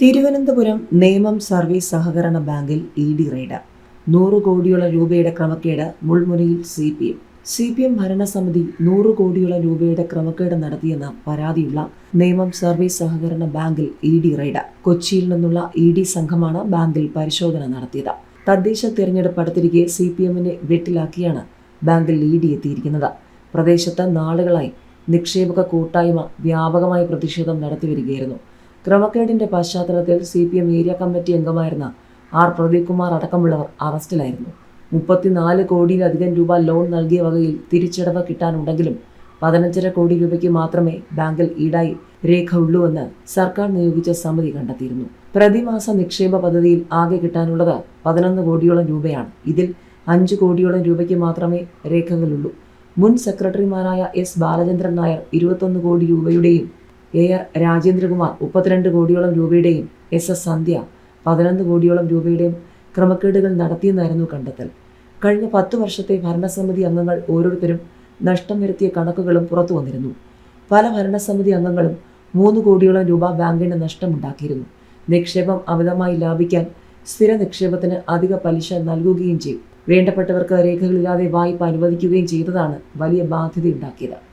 Thiruvananthapuram Nemom service സഹകരണ ബാങ്കിൽ E D raid. നൂറ് കോടിയോളം രൂപയുടെ ക്രമക്കേട് മുൾമുനയിൽ C P M C P M ഭരണസമിതി നൂറ് കോടിയോളം രൂപയുടെ ക്രമക്കേട് നടത്തിയെന്ന പരാതിയുള്ള നേമം സർവീസ് സഹകരണ ബാങ്കിൽ ഇ ഡി റെയ്ഡ്. കൊച്ചിയിൽ നിന്നുള്ള ഇ ഡി സംഘമാണ് ബാങ്കിൽ പരിശോധന നടത്തിയത്. തദ്ദേശ തിരഞ്ഞെടുപ്പ് അടുത്തിരിക്കെ സി പി എമ്മിനെ വെട്ടിലാക്കിയാണ് ബാങ്കിൽ ഇ ഡി എത്തിയിരിക്കുന്നത്. പ്രദേശത്ത് നാളുകളായി നിക്ഷേപക കൂട്ടായ്മ വ്യാപകമായ പ്രതിഷേധം നടത്തിവരികയായിരുന്നു. ക്രമക്കേടിന്റെ പശ്ചാത്തലത്തിൽ C P M area committee അംഗമായിരുന്ന ആർ പ്രദീപ് കുമാർ അടക്കമുള്ളവർ അറസ്റ്റിലായിരുന്നു. മുപ്പത്തിനാല് കോടിയിലധികം രൂപ ലോൺ നൽകിയ വകയിൽ തിരിച്ചടവ് കിട്ടാനുണ്ടെങ്കിലും പതിനഞ്ചര കോടി രൂപയ്ക്ക് മാത്രമേ ബാങ്കിൽ ഈടായി രേഖ ഉള്ളൂവെന്ന് സർക്കാർ നിയോഗിച്ച സമിതി കണ്ടെത്തിയിരുന്നു. പ്രതിമാസ നിക്ഷേപ പദ്ധതിയിൽ ആകെ കിട്ടാനുള്ളത് പതിനൊന്ന് കോടിയോളം രൂപയാണ്. ഇതിൽ അഞ്ച് കോടിയോളം രൂപയ്ക്ക് മാത്രമേ രേഖകളുള്ളൂ. മുൻ സെക്രട്ടറിമാരായ എസ് ബാലചന്ദ്രൻ നായർ ഇരുപത്തൊന്ന് കോടി രൂപയുടെയും എ ആർ രാജേന്ദ്രകുമാർ മുപ്പത്തിരണ്ട് കോടിയോളം രൂപയുടെയും എസ് എസ് സന്ധ്യ പതിനൊന്ന് കോടിയോളം രൂപയുടെയും ക്രമക്കേടുകൾ നടത്തിയെന്നായിരുന്നു കണ്ടെത്തൽ. കഴിഞ്ഞ പത്ത് വർഷത്തെ ഭരണസമിതി അംഗങ്ങൾ ഓരോരുത്തരും നഷ്ടം വരുത്തിയ കണക്കുകളും പുറത്തു വന്നിരുന്നു. പല ഭരണസമിതി അംഗങ്ങളും മൂന്ന് കോടിയോളം രൂപ ബാങ്കിന് നഷ്ടമുണ്ടാക്കിയിരുന്നു. നിക്ഷേപം അമിതമായി ലാഭിക്കാൻ സ്ഥിര നിക്ഷേപത്തിന് അധിക പലിശ നൽകുകയും ചെയ്യും വേണ്ടപ്പെട്ടവർക്ക് രേഖകളില്ലാതെ വായ്പ അനുവദിക്കുകയും ചെയ്തതാണ് വലിയ ബാധ്യതയുണ്ടാക്കിയത്.